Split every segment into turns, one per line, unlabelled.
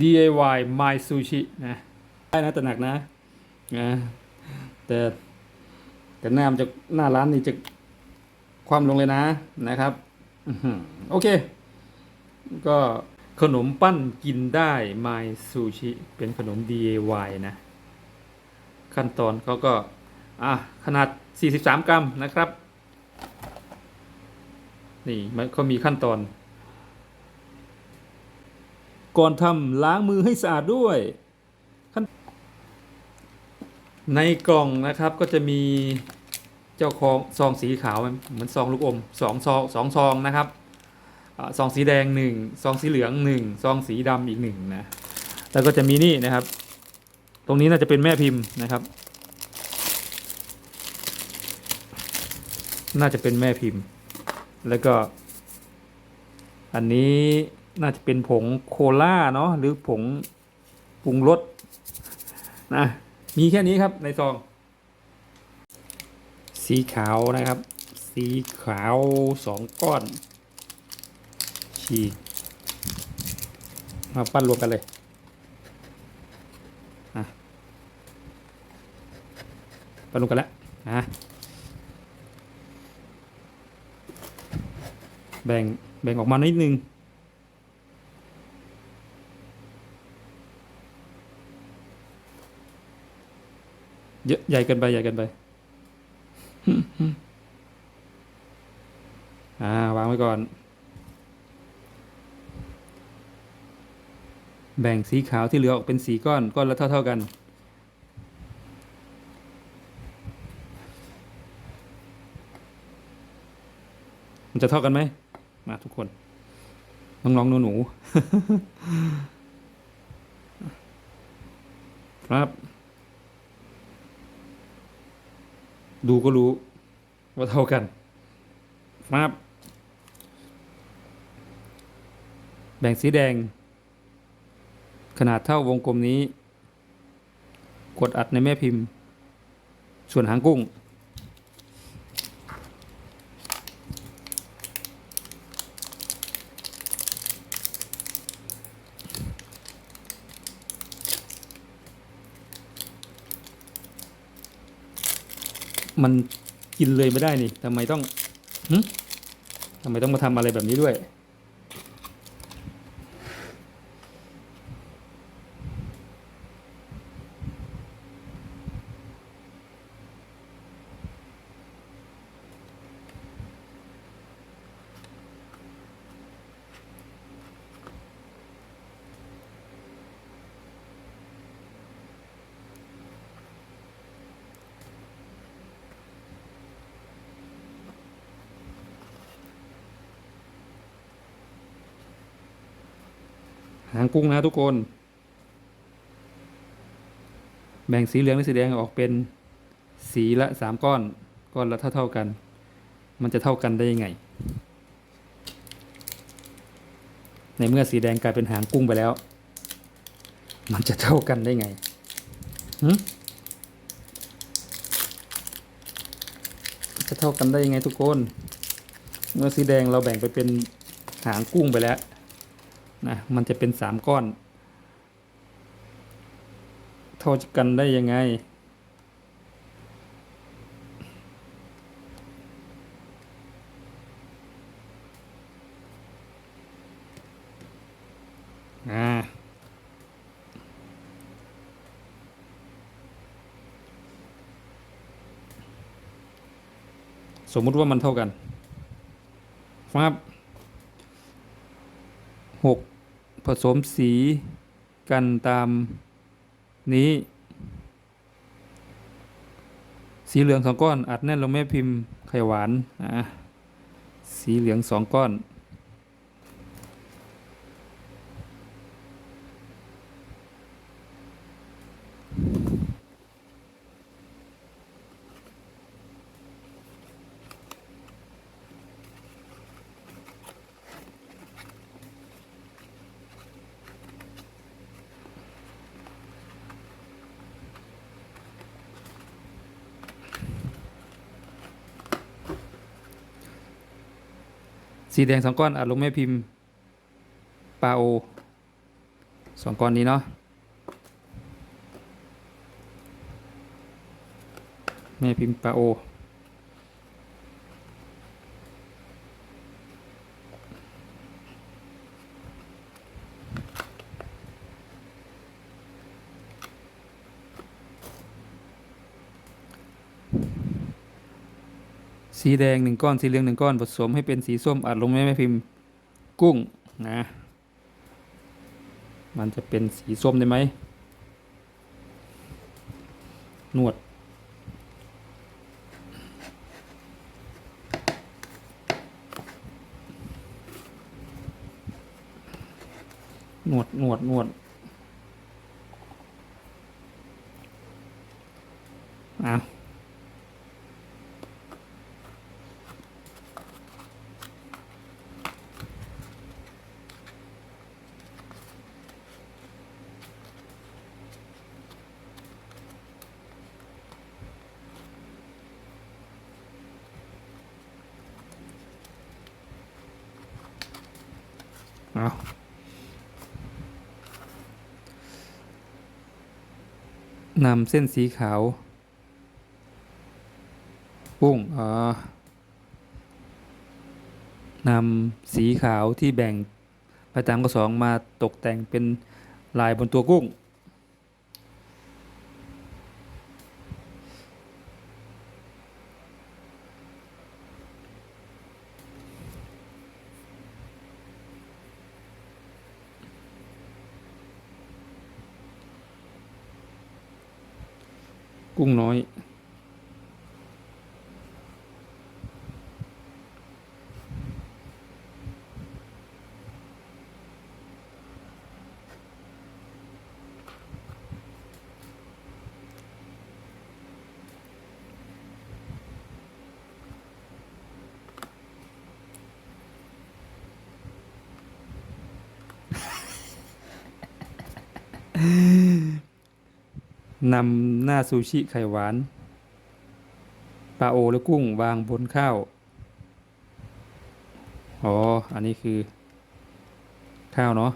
DIY My Sushi นะได้นะแต่หนักนะนะแต่แต่หน้ามันจะหน้าร้านนี่จะความลงเลยนะนะครับโอเค ก็ขนมปั้นกินได้ My Sushi เป็นขนม DIY นะ ขั้นตอนเขาก็อะขนาด 43 กรัมนะครับ นี่มันเขามีขั้นตอน ก่อนทำล้างมือให้สะอาดด้วย ในกล่องนะครับก็จะมีเจ้าของซองสีขาวเหมือนซองลูกอมสองซองสองซองนะครับซองสีแดงหนึ่งซองสีเหลืองหนึ่งซองสีดำอีกหนึ่งนะแล้วก็จะมีนี่นะครับ ตรงนี้น่าจะเป็นแม่พิมพ์นะครับ น่าจะเป็นแม่พิมพ์ แล้วก็อันนี้ น่าจะเป็นผงโคล่าเนาะหรือผงปรุงรสนะมีแค่นี้ครับในซอง สีขาวนะครับ สีขาวสองก้อนฉีกมาปั้นรวมกันเลยอะปั้นรวมกันแล้วนะแบ่งแบ่งออกมานิดนึง เยอะใหญ่เกินไปใหญ่เกินไปอ่าวางไว้ก่อน แบ่งสีขาวที่เหลือออกเป็นสีก้อน ก้อนละเท่าเท่าๆกัน มันจะเท่ากันไหม มาทุกคน น้องๆหนูๆครับ ดูก็รู้ว่าเท่ากันมาบแบ่งสีแดง ขนาดเท่าวงกลมนี้ กดอัดในแม่พิมพ์ ส่วนหางกุ้ง มันกินเลยไม่ได้นี่ทำไมต้องทำไมต้องมาทำอะไรแบบนี้ด้วย หางกุ้งนะทุกคน แบ่งสีเหลืองและสีแดงออกเป็นสีละสามก้อน ก้อนละเท่าเท่ากัน มันจะเท่ากันได้ยังไง ในเมื่อสีแดงกลายเป็นหางกุ้งไปแล้ว มันจะเท่ากันได้ไงจะเท่ากันได้ยังไงทุกคน เมื่อสีแดงเราแบ่งไปเป็นหางกุ้งไปแล้ว นะมันจะเป็นสามก้อน เท่ากันได้ยังไง อ่าสมมุติว่ามันเท่ากันครับ หกผสมสีกันตามนี้ สีเหลืองสองก้อน อัดแน่นลงแม่พิมพ์ไข่หวานนะสีเหลืองสองก้อน สีแดงสองก้อนอัดลงแม่พิมพ์ปาโอสองก้อนนี้เนาะแม่พิมพ์ปลาโอ สีแดงหนึ่งก้อน สีเหลืองหนึ่งก้อน ผสมให้เป็นสีส้มอัดลงแม่แม่พิมพ์กุ้งนะ มันจะเป็นสีส้มได้ไหมนวด นวด นวด นวดอ้าว เอานำเส้นสีขาวปุ้งอ๋อนำสีขาวที่แบ่งไปตามกระสองมาตกแต่งเป็นลายบนตัวกุ้ง กุ้งน้อย นำหน้าซูชิไข่หวานปลาโอและกุ้งวางบนข้าว อ๋อ อันนี้คือ ข้าวเนาะ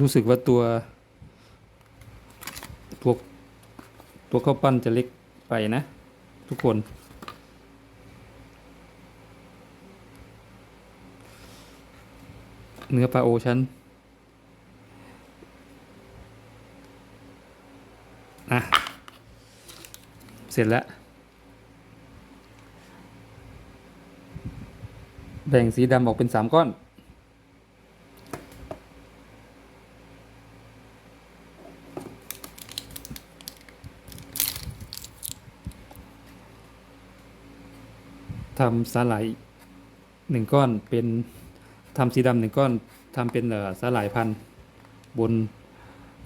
รู้สึกว่าตัวตัวตัวข้าวปั้นจะเล็กไปนะ ทุกคน เนื้อปลาโอชั้นอะเสร็จแล้ว แบ่งสีดำออกเป็นสามก้อน ทำสาหร่ายหนึ่งก้อนเป็นทำสีดำหนึ่งก้อนทำเป็นเสาหร่ายพันบน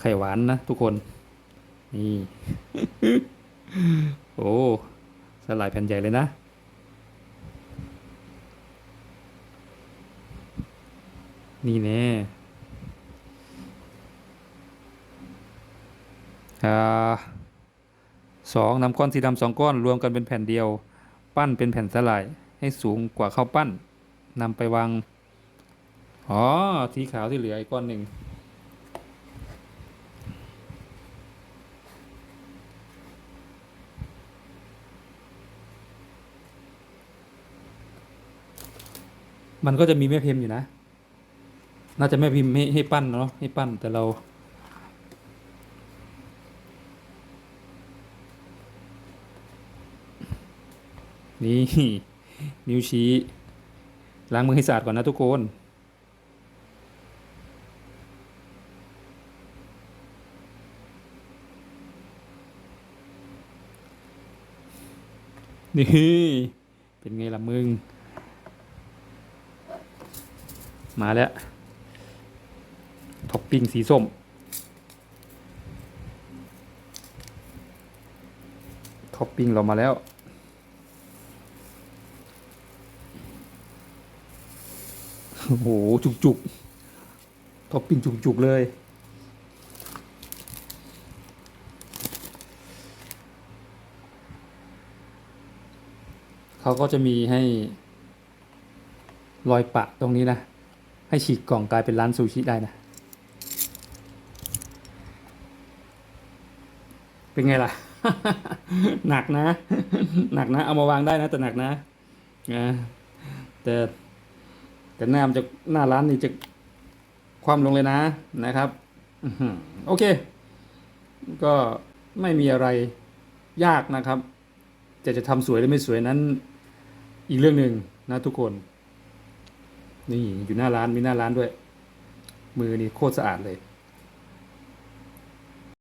ไข่หวานนะทุกคน นี่ โอ้สาหร่ายแผ่นใหญ่เลยนะ นี่แน่อ่าสองนำก้อนสีดำสองก้อนรวมกันเป็นแผ่นเดียว ปั้นเป็นแผ่นสลายให้สูงกว่าข้าวปั้นนำไปวาง อ๋อ สีขาวที่เหลืออีกก้อนหนึ่ง มันก็จะมีแม่พิมพ์อยู่นะ น่าจะแม่พิมพ์ให้ให้ปั้นเนาะให้ปั้นแต่เรา นี่นิ้วชี้ ล้างมือให้สะอาดก่อนนะทุกคน นี่ เป็นไงล่ะมึง มาแล้ว ท็อปปิ้งสีส้มท็อปปิ้งเรามาแล้ว อ้โห จุกๆท็อปปิ้งจุกๆ เลย เขาก็จะมีให้ รอยปะตรงนี้นะ ให้ฉีกกล่องกลายเป็นร้านซูชิได้นะ เป็นไงล่ะ หนักนะ หนักนะ เอามาวางได้นะ แต่หนักนะนะแต่ แต่หน้ามันจะหน้าร้านนี่จะคว่ำลงเลยนะนะครับโอเค ก็ไม่มีอะไรยากนะครับ จะจะทำสวยหรือไม่สวยนั้น อีกเรื่องหนึ่งนะทุกคน นี่อยู่หน้าร้านมีหน้าร้านด้วย มือนี่โคตรสะอาดเลย